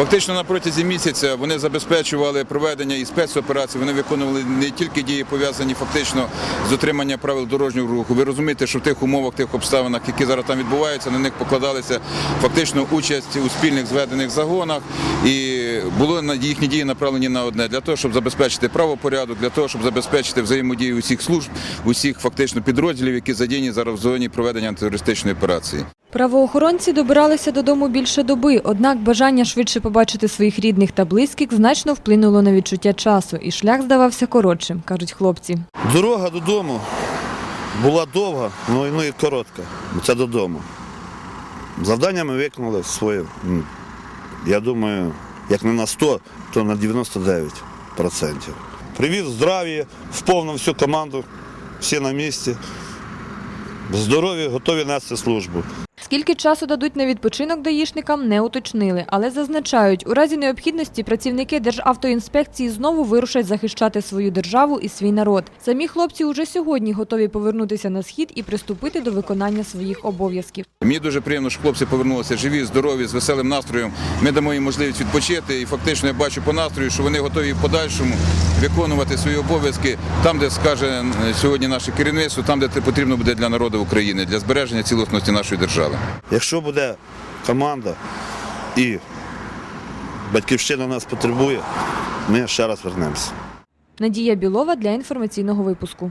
Фактично на протязі місяця вони забезпечували проведення і спецоперацій. Вони виконували не тільки дії пов'язані фактично з дотриманням правил дорожнього руху. Ви розумієте, що в тих умовах, тих обставинах, які зараз там відбуваються, на них покладалися фактично участь у спільних зведених загонах, і були їхні дії направлені на одне для того, щоб забезпечити правопорядок, для того, щоб забезпечити взаємодію усіх служб, усіх фактично підрозділів, які задіяні зараз в зоні проведення антитерористичної операції. Правоохоронці добиралися додому більше доби, однак бажання швидше побачити своїх рідних та близьких значно вплинуло на відчуття часу, і шлях здавався коротшим, кажуть хлопці. Дорога додому була довга, ну і- ну коротка. Це додому. Завдання ми виконали своє. Я думаю, як не на 100, то на 99%. Привіз здрав'я, в всю команду, всі на місці. Здорові, готові нести службу. Скільки часу дадуть на відпочинок даїшникам, не уточнили, але зазначають, у разі необхідності працівники Державтоінспекції знову вирушать захищати свою державу і свій народ. Самі хлопці уже сьогодні готові повернутися на схід і приступити до виконання своїх обов'язків. Мені дуже приємно, що хлопці повернулися живі, здорові, з веселим настроєм. Ми дамо їм можливість відпочити. І фактично я бачу по настрою, що вони готові в подальшому виконувати свої обов'язки там, де скаже сьогодні наше керівництво, там, де це потрібно буде для народу України, для збереження цілісності нашої держави. Якщо буде команда і батьківщина нас потребує, ми ще раз вернемося. Надія Білова для інформаційного випуску.